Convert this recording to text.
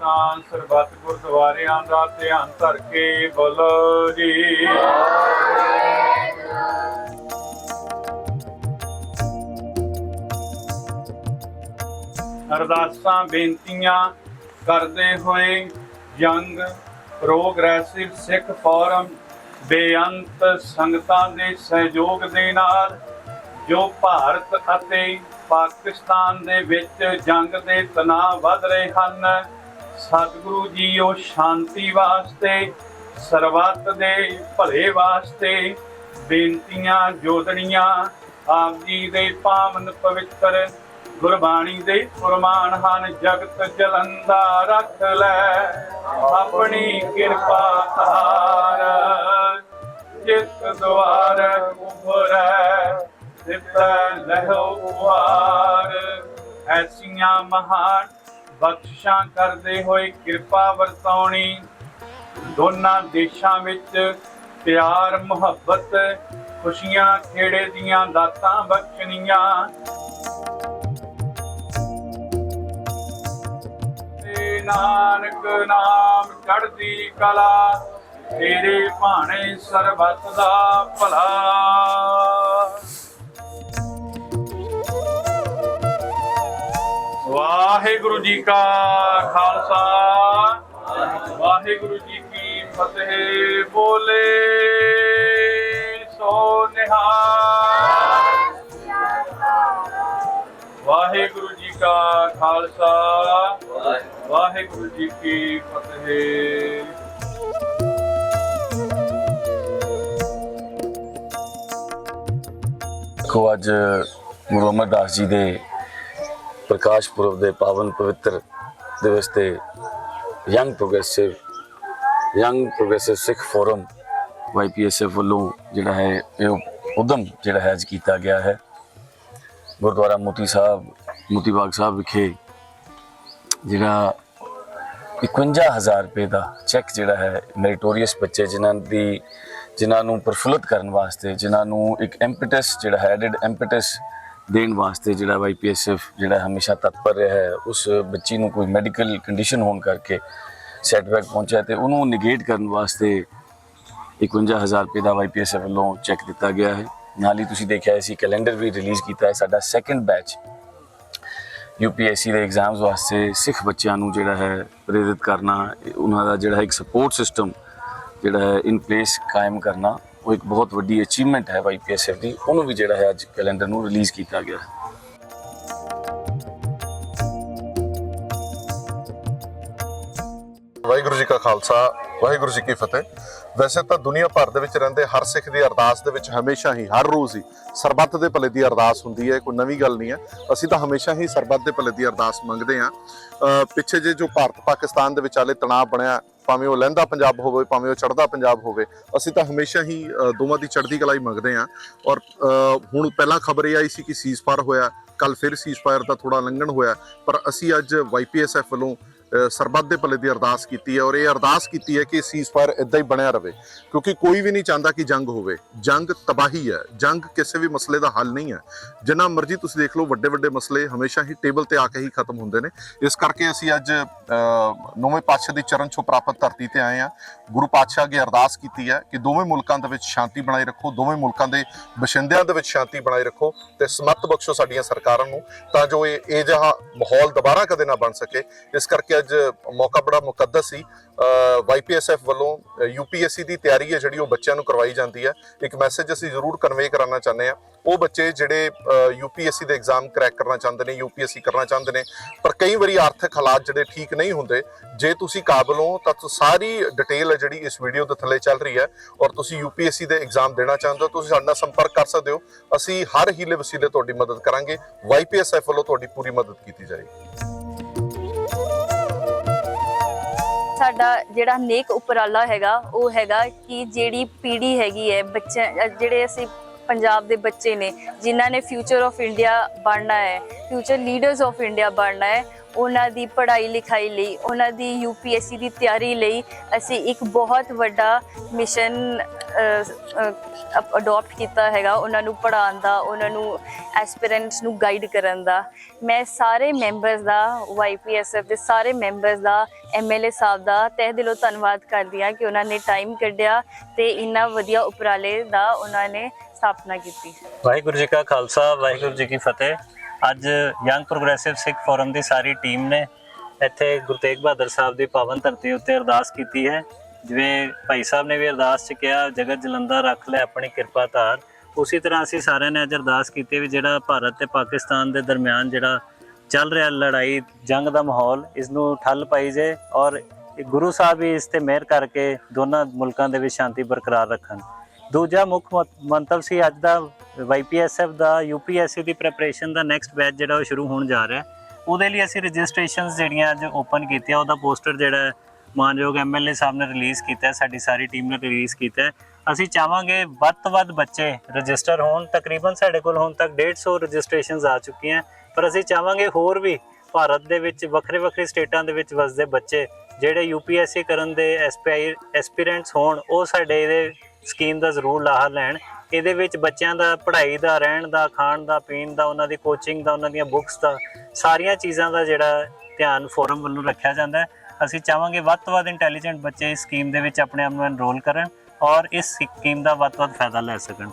ਤਾਂ ਸਰਬੱਤ ਗੁਰਦੁਆਰਿਆਂ ਦਾ ਧਿਆਨ ਧਰ ਕੇ ਬੋਲੋ ਜੀ। ਅਰਦਾਸਾਂ, ਬੇਨਤੀਆਂ ਕਰਦੇ ਹੋਏ ਯੰਗ ਪ੍ਰੋਗਰੈਸਿਵ ਸਿੱਖ ਫੋਰਮ ਬੇਅੰਤ ਸੰਗਤਾਂ ਦੇ ਸਹਿਯੋਗ ਦੇ ਨਾਲ ਜੋ ਭਾਰਤ ਅਤੇ ਪਾਕਿਸਤਾਨ ਦੇ ਵਿੱਚ ਜੰਗ ਦੇ ਤਣਾਅ ਵੱਧ ਰਹੇ ਹਨ ਸਤਿਗੁਰੂ ਜੀ ਉਹ ਸ਼ਾਂਤੀ ਵਾਸਤੇ, ਸਰਬੱਤ ਦੇ ਭਲੇ ਵਾਸਤੇ, ਬੇਨਤੀਆਂ ਜੋਦੜੀਆਂ ਆਪ ਜੀ ਦੇ ਪਾਵਨ ਪਵਿੱਤਰ ਗੁਰਬਾਣੀ ਦੇ ਫਰਮਾਨ ਹਨ, ਜਗਤ ਜਲੰਦਾ ਰੱਖ ਲੈ, ਆਪਣੀ ਕਿਰਪਾ ਧਾਰ। ਜਿਤ ਦੁਆਰ ਉਭਰੈ, ਦਿੱਤਾ ਲਹੋ ਉਵਾਰ ਐਸੀਆਂ ਮਹਾਨ ਬਖਸ਼ਾਂ ਕਰਦੇ ਹੋਏ ਕਿਰਪਾ ਵਰਤਾਉਣੀ। ਦੋਨਾਂ ਦੇਸ਼ਾਂ ਵਿੱਚ ਪਿਆਰ, ਮੁਹੱਬਤ, ਖੁਸ਼ੀਆਂ, ਖੇੜੇ ਦੀਆਂ ਦਾਤਾਂ ਬਖਸ਼ਣੀਆਂ। ਤੇ ਨਾਨਕ ਨਾਮ ਚੜ੍ਹਦੀ ਕਲਾ, ਤੇਰੇ ਭਾਣੇ ਸਰਬਤ ਦਾ ਭਲਾ। ਵਾਹਿਗੁਰੂ ਜੀ ਕਾ ਖਾਲਸਾ। ਵਾਹਿਗੁਰੂ ਜੀ ਕੀ ਫਤਿਹ। ਬੋਲੇ ਸੋ ਨਿਹਾਲ। ਵਾਹਿਗੁਰੂ ਜੀ ਕਾ ਖਾਲਸਾ। ਵਾਹਿਗੁਰੂ ਜੀ ਕੀ ਫਤਿਹ। ਦੇਖੋ, ਅੱਜ ਗੁਰੂ ਅਮਰਦਾਸ ਜੀ ਦੇ ਪ੍ਰਕਾਸ਼ ਪੁਰਬ ਦੇ ਪਾਵਨ ਪਵਿੱਤਰ ਦਿਵਸ ਤੇ young progressive young progressive Sikh forum YPSF ਵੱਲੋਂ ਜਿਹੜਾ ਹੈ, ਇਹ ਉਦਮ ਜਿਹੜਾ ਹੈ ਅੱਜ ਕੀਤਾ ਗਿਆ ਹੈ। ਗੁਰਦੁਆਰਾ ਮੋਤੀ ਸਾਹਿਬ, ਮੋਤੀ ਬਾਗ ਸਾਹਿਬ ਵਿਖੇ ਜਿਹੜਾ 51000 ਰੁਪਏ ਦਾ ਚੈੱਕ ਜਿਹੜਾ ਹੈ ਮੈਰੀਟੋਰੀਅਸ ਬੱਚੇ ਜਿਨ੍ਹਾਂ ਦੀ, ਜਿਨ੍ਹਾਂ ਨੂੰ ਪ੍ਰਫੁੱਲਤ ਕਰਨ ਵਾਸਤੇ, ਜਿਨ੍ਹਾਂ ਨੂੰ ਇੱਕ ਐਮਪੀਟਸ ਜਿਹੜਾ ਹੈ ਐਡਡ ਐਮਪੀਟਸ ਦੇਣ ਵਾਸਤੇ ਜਿਹੜਾ ਵਾਈਪੀਐਸਐਫ ਜਿਹੜਾ ਹਮੇਸ਼ਾ ਤਤਪਰ ਰਿਹਾ ਹੈ, ਉਸ ਬੱਚੀ ਨੂੰ ਕੋਈ ਮੈਡੀਕਲ ਕੰਡੀਸ਼ਨ ਹੋਣ ਕਰਕੇ ਸੈਟਬੈਕ ਪਹੁੰਚਿਆ ਤੇ ਉਹਨੂੰ ਨਿਗੇਟ ਕਰਨ ਵਾਸਤੇ 51000 ਰੁਪਏ ਦਾ ਵਾਈਪੀਐਸਐਫ ਵੱਲੋਂ ਚੈੱਕ ਦਿੱਤਾ ਗਿਆ ਹੈ। ਨਾਲ ਹੀ ਤੁਸੀਂ ਦੇਖਿਆ ਸੀ ਕੈਲੰਡਰ ਵੀ ਰਿਲੀਜ਼ ਕੀਤਾ ਹੈ, ਸਾਡਾ ਸੈਕੰਡ ਬੈਚ ਯੂਪੀਐਸਸੀ ਦੇ ਐਗਜ਼ਾਮਸ ਵਾਸਤੇ ਸਿੱਖ ਬੱਚਿਆਂ ਨੂੰ ਜਿਹੜਾ ਹੈ ਪ੍ਰੇਰਿਤ ਕਰਨਾ ਉਹਨਾਂ ਦਾ ਜਿਹੜਾ ਇੱਕ ਸਪੋਰਟ ਸਿਸਟਮ ਜਿਹੜਾ ਹੈ ਇਨ ਪਲੇਸ ਕਾਇਮ ਕਰਨਾ ਉਹ ਇੱਕ ਬਹੁਤ ਵੱਡੀ ਅਚੀਵਮੈਂਟ ਹੈ ਵਾਈਪੀਐਸਐਫ ਦੀ। ਉਹਨੂੰ ਵੀ ਜਿਹੜਾ ਹੈ ਅੱਜ ਕੈਲੰਡਰ ਨੂੰ ਰਿਲੀਜ਼ ਕੀਤਾ ਗਿਆ ਹੈ। ਵਾਹਿਗੁਰੂ ਜੀ ਕਾ ਖਾਲਸਾ, ਵਾਹਿਗੁਰੂ ਜੀ ਕੀ ਫਤਿਹ। ਵੈਸੇ ਤਾਂ ਦੁਨੀਆ ਭਰ ਦੇ ਵਿੱਚ ਰਹਿੰਦੇ ਹਰ ਸਿੱਖ ਦੀ ਅਰਦਾਸ ਦੇ ਵਿੱਚ ਹਮੇਸ਼ਾ ਹੀ, ਹਰ ਰੋਜ਼ ਹੀ ਸਰਬੱਤ ਦੇ ਭਲੇ ਦੀ ਅਰਦਾਸ ਹੁੰਦੀ ਹੈ, ਕੋਈ ਨਵੀਂ ਗੱਲ ਨਹੀਂ ਹੈ। ਅਸੀਂ ਤਾਂ ਹਮੇਸ਼ਾ ਹੀ ਸਰਬੱਤ ਦੇ ਭਲੇ ਦੀ ਅਰਦਾਸ ਮੰਗਦੇ ਹਾਂ। ਪਿੱਛੇ ਜੇ ਜੋ ਭਾਰਤ ਪਾਕਿਸਤਾਨ ਦੇ ਵਿਚਾਲੇ ਤਣਾਅ ਬਣਿਆ ਭਾਵੇਂ ਉਹ ਲਹਿੰਦਾ ਪੰਜਾਬ ਹੋਵੇ, ਭਾਵੇਂ ਉਹ ਚੜ੍ਹਦਾ ਪੰਜਾਬ ਹੋਵੇ, ਅਸੀਂ ਤਾਂ ਹਮੇਸ਼ਾ ਹੀ ਅਹ ਦੋਵਾਂ ਦੀ ਚੜ੍ਹਦੀ ਕਲਾ ਹੀ ਮੰਗਦੇ ਹਾਂ। ਔਰ ਅਹ ਹੁਣ ਪਹਿਲਾਂ ਖਬਰ ਇਹ ਆਈ ਸੀ ਕਿ ਸੀਜ਼ਫਾਇਰ ਹੋਇਆ ਕੱਲ ਫਿਰ ਸੀਜ਼ਫਾਇਰ ਦਾ ਥੋੜਾ ਲੰਘਣ ਹੋਇਆ, ਪਰ ਅਸੀਂ ਅੱਜ ਵਾਈਪੀਐਸਐਫ ਵੱਲੋਂ ਸਰਬੱਤ ਦੇ ਭਲੇ ਦੀ ਅਰਦਾਸ ਕੀਤੀ ਹੈ ਔਰ ਇਹ ਅਰਦਾਸ ਕੀਤੀ ਹੈ ਕਿ ਸੀਜ਼ਫਾਇਰ ਇਦਾਂ ਹੀ ਬਣਿਆ ਰਵੇ, ਕਿਉਂਕਿ ਕੋਈ ਵੀ ਨਹੀਂ ਚਾਹੁੰਦਾ ਕਿ ਜੰਗ ਹੋਵੇ। ਜੰਗ ਤਬਾਹੀ ਹੈ, ਜੰਗ ਕਿਸੇ ਵੀ ਮਸਲੇ ਦਾ ਹੱਲ ਨਹੀਂ ਹੈ। ਜਿੰਨਾ ਮਰਜ਼ੀ ਤੁਸੀਂ ਦੇਖ ਲਓ ਵੱਡੇ ਵੱਡੇ ਮਸਲੇ ਹਮੇਸ਼ਾ ਹੀ ਟੇਬਲ ਤੇ ਆ ਕੇ ਹੀ ਖਤਮ ਹੁੰਦੇ ਨੇ। ਇਸ ਕਰਕੇ ਅਸੀਂ ਅੱਜ ਨੌਵੇਂ ਪਾਤਸ਼ਾਹ ਦੀ ਚਰਨ ਛੋਹ ਪ੍ਰਾਪਤ ਧਰਤੀ ਤੇ ਆਏ ਹਾਂ। ਗੁਰੂ ਪਾਤਸ਼ਾਹ ਅੱਗੇ ਅਰਦਾਸ ਕੀਤੀ ਹੈ ਕਿ ਦੋਵੇਂ ਮੁਲਕਾਂ ਦੇ ਵਿੱਚ ਸ਼ਾਂਤੀ ਬਣਾਈ ਰੱਖੋ, ਦੋਵੇਂ ਮੁਲਕਾਂ ਦੇ ਬਸ਼ਿੰਦਿਆਂ ਦੇ ਵਿੱਚ ਸ਼ਾਂਤੀ ਬਣਾਈ ਰੱਖੋ ਤੇ ਸਮੱਤ ਬਖਸ਼ੋ ਸਾਡੀਆਂ ਸਰਕਾਰਾਂ ਨੂੰ, ਤਾਂ ਜੋ ਇਹ ਇਹ ਜਿਹਾ ਮਾਹੌਲ ਦੁਬਾਰਾ ਕਦੇ ਨਾ ਬਣ ਸਕੇ। ਇਸ ਕਰਕੇ ਅੱਜ ਮੌਕਾ ਬੜਾ ਮੁਕੱਦਸ ਸੀ। ਵਾਈਪੀਐਸਐਫ ਵੱਲੋਂ ਯੂਪੀਐਸਸੀ ਦੀ ਤਿਆਰੀ ਹੈ ਜਿਹੜੀ ਉਹ ਬੱਚਿਆਂ ਨੂੰ ਕਰਵਾਈ ਜਾਂਦੀ ਹੈ। ਇੱਕ ਮੈਸੇਜ ਅਸੀਂ ਜ਼ਰੂਰ ਕਨਵੇ ਕਰਾਉਣਾ ਚਾਹੁੰਦੇ ਹਾਂ। ਉਹ ਬੱਚੇ ਜਿਹੜੇ ਯੂਪੀਐਸਸੀ ਦੇ ਐਗਜ਼ਾਮ ਕਰੈਕ ਕਰਨਾ ਚਾਹੁੰਦੇ ਨੇ ਯੂਪੀਐਸਸੀ ਕਰਨਾ ਚਾਹੁੰਦੇ ਨੇ, ਪਰ ਕਈ ਵਾਰੀ ਆਰਥਿਕ ਹਾਲਾਤ ਜਿਹੜੇ ਠੀਕ ਨਹੀਂ ਹੁੰਦੇ। ਜੇ ਤੁਸੀਂ ਕਾਬਲ ਹੋ, ਤਾਂ ਸਾਰੀ ਡਿਟੇਲ ਹੈ ਜਿਹੜੀ ਇਸ ਵੀਡੀਓ ਦੇ ਥੱਲੇ ਚੱਲ ਰਹੀ ਹੈ ਔਰ ਤੁਸੀਂ ਯੂਪੀਐਸਸੀ ਦੇ ਐਗਜ਼ਾਮ ਦੇਣਾ ਚਾਹੁੰਦੇ ਹੋ, ਤੁਸੀਂ ਸਾਡੇ ਨਾਲ ਸੰਪਰਕ ਕਰ ਸਕਦੇ ਹੋ। ਅਸੀਂ ਹਰ ਹੀਲੇ ਵਸੀਲੇ ਤੁਹਾਡੀ ਮਦਦ ਕਰਾਂਗੇ। ਵਾਈਪੀਐਸਐਫ ਵੱਲੋਂ ਤੁਹਾਡੀ ਪੂਰੀ ਮਦਦ ਕੀਤੀ ਜਾਏਗੀ। ਸਾਡਾ ਜਿਹੜਾ ਨੇਕ ਉਪਰਾਲਾ ਹੈਗਾ, ਉਹ ਹੈਗਾ ਕਿ ਜਿਹੜੀ ਪੀੜ੍ਹੀ ਹੈਗੀ ਹੈ, ਬੱਚੇ ਜਿਹੜੇ ਅਸੀਂ ਪੰਜਾਬ ਦੇ ਬੱਚੇ ਨੇ, ਜਿਨ੍ਹਾਂ ਨੇ ਫਿਊਚਰ ਆਫ ਇੰਡੀਆ ਬਣਨਾ ਹੈ ਫਿਊਚਰ ਲੀਡਰਸ ਆਫ ਇੰਡੀਆ ਬਣਨਾ ਹੈ ਉਹਨਾਂ ਦੀ ਪੜ੍ਹਾਈ ਲਿਖਾਈ ਲਈ, ਉਹਨਾਂ ਦੀ ਯੂਪੀਐਸਸੀ ਦੀ ਤਿਆਰੀ ਲਈ ਅਸੀਂ ਇੱਕ ਬਹੁਤ ਵੱਡਾ ਮਿਸ਼ਨ ਅਡਾਪਟ ਕੀਤਾ ਹੈਗਾ ਉਹਨਾਂ ਨੂੰ ਪੜ੍ਹਾਉਣ ਦਾ, ਉਹਨਾਂ ਨੂੰ ਐਸਪੀਰੈਂਟਸ ਨੂੰ ਗਾਈਡ ਕਰਨ ਦਾ। ਮੈਂ ਸਾਰੇ ਮੈਂਬਰਸ ਦਾ ਵਾਈਪੀਐਸਐਫ ਦੇ ਸਾਰੇ ਮੈਂਬਰਸ ਦਾ ਐਮਐਲਏ ਸਾਹਿਬ ਦਾ ਤਹਿ ਦਿਲੋਂ ਧੰਨਵਾਦ ਕਰਦੀ ਹਾਂ ਕਿ ਉਹਨਾਂ ਨੇ ਟਾਈਮ ਕੱਢਿਆ ਤੇ ਇੰਨਾ ਵਧੀਆ ਉਪਰਾਲੇ ਦਾ ਉਹਨਾਂ ਨੇ ਸਥਾਪਨਾ ਕੀਤੀ। ਵਾਹਿਗੁਰੂ ਜੀ ਕਾ ਖਾਲਸਾ, ਵਾਹਿਗੁਰੂ ਜੀ ਕੀ ਫਤਿਹ। ਅੱਜ ਯੰਗ ਪ੍ਰੋਗਰੈਸਿਵ ਸਿੱਖ ਫੋਰਮ ਦੀ ਸਾਰੀ ਟੀਮ ਨੇ ਇੱਥੇ ਗੁਰੂ ਤੇਗ ਬਹਾਦਰ ਸਾਹਿਬ ਦੀ ਪਾਵਨ ਧਰਤੀ ਉੱਤੇ ਅਰਦਾਸ ਕੀਤੀ ਹੈ। ਜਿਵੇਂ ਭਾਈ ਸਾਹਿਬ ਨੇ ਵੀ ਅਰਦਾਸ ਚ ਕਿਹਾ, ਜਗਤ ਜਲੰਧਰ ਰੱਖ ਲੈ ਆਪਣੀ ਕਿਰਪਾ ਧਾਰ। ਉਸੇ ਤਰ੍ਹਾਂ ਅਸੀਂ ਸਾਰਿਆਂ ਨੇ ਅੱਜ ਅਰਦਾਸ ਕੀਤੀ ਵੀ ਜਿਹੜਾ ਭਾਰਤ ਤੇ ਪਾਕਿਸਤਾਨ ਦੇ ਦਰਮਿਆਨ ਜਿਹੜਾ ਚੱਲ ਰਿਹਾ ਲੜਾਈ, ਜੰਗ ਦਾ ਮਾਹੌਲ ਇਸ ਨੂੰ ਠੱਲ ਪਾਈ ਜੇ ਔਰ ਗੁਰੂ ਸਾਹਿਬ ਵੀ ਇਸ ਤੇ ਮਿਹਰ ਕਰਕੇ ਦੋਨਾਂ ਮੁਲਕਾਂ ਦੇ ਵਿੱਚ ਸ਼ਾਂਤੀ ਬਰਕਰਾਰ ਰੱਖਣ। ਦੂਜਾ ਮੁੱਖ ਮਤ- ਮੰਤਵ ਸੀ ਅੱਜ ਦਾ ਵਾਈਪੀਐਸਐਫ ਦਾ ਯੂਪੀਐਸਸੀ ਦੀ ਪ੍ਰੈਪਰੇਸ਼ਨ ਦਾ ਨੈਕਸਟ ਬੈਚ ਜਿਹੜਾ ਉਹ ਸ਼ੁਰੂ ਹੋਣ ਜਾ ਰਿਹਾ ਹੈ। ਉਹਦੇ ਲਈ ਅਸੀਂ ਰਜਿਸਟ੍ਰੇਸ਼ਨਸ ਜਿਹੜੀਆਂ ਅੱਜ ਓਪਨ ਕੀਤੀਆਂ, ਉਹਦਾ ਪੋਸਟਰ ਜਿਹੜਾ ਹੈ, ਮਾਨਯੋਗ ਐਮਐਲਏ ਸਾਹਿਬ ਨੇ ਰਿਲੀਜ਼ ਕੀਤਾ ਹੈ, ਸਾਡੀ ਸਾਰੀ ਟੀਮ ਨੇ ਰਿਲੀਜ਼ ਕੀਤਾ ਹੈ ਅਸੀਂ ਚਾਹਾਂਗੇ ਵੱਧ ਤੋਂ ਵੱਧ ਬੱਚੇ ਰਜਿਸਟਰ ਹੋਣ, ਤਕਰੀਬਨ ਸਾਡੇ ਕੋਲ ਹੁਣ ਤੱਕ 150 ਰਜਿਸਟ੍ਰੇਸ਼ਨਸ ਆ ਚੁੱਕੀਆਂ ਪਰ ਅਸੀਂ ਚਾਹਾਂਗੇ ਹੋਰ ਵੀ ਭਾਰਤ ਦੇ ਵਿੱਚ ਵੱਖਰੇ ਵੱਖਰੇ ਸਟੇਟਾਂ ਦੇ ਵਿੱਚ ਵਸਦੇ ਬੱਚੇ ਜਿਹੜੇ ਯੂਪੀਐਸਸੀ ਕਰਨ ਦੇ ਐਸਪੀਆਈ ਐਸਪੀਰੈਂਟਸ ਹੋਣ, ਉਹ ਸਾਡੇ ਇਹਦੇ ਸਕੀਮ ਦਾ ਜ਼ਰੂਰ ਲਾਹਾ ਲੈਣ। ਇਹਦੇ ਵਿੱਚ ਬੱਚਿਆਂ ਦਾ ਪੜ੍ਹਾਈ ਦਾ, ਰਹਿਣ ਦਾ, ਖਾਣ ਦਾ, ਪੀਣ ਦਾ, ਉਹਨਾਂ ਦੀ ਕੋਚਿੰਗ ਦਾ, ਉਹਨਾਂ ਦੀਆਂ ਬੁੱਕਸ ਦਾ, ਸਾਰੀਆਂ ਚੀਜ਼ਾਂ ਦਾ ਜਿਹੜਾ ਧਿਆਨ ਫੋਰਮ ਵੱਲੋਂ ਰੱਖਿਆ ਜਾਂਦਾ ਹੈ। ਅਸੀਂ ਚਾਹਾਂਗੇ ਵੱਧ ਤੋਂ ਵੱਧ ਇੰਟੈਲੀਜੈਂਟ ਬੱਚੇ ਇਸ ਸਕੀਮ ਦੇ ਵਿੱਚ ਆਪਣੇ ਆਪ ਨੂੰ ਐਨਰੋਲ ਕਰਨ ਔਰ ਇਸ ਸਕੀਮ ਦਾ ਵੱਧ ਤੋਂ ਵੱਧ ਫਾਇਦਾ ਲੈ ਸਕਣ।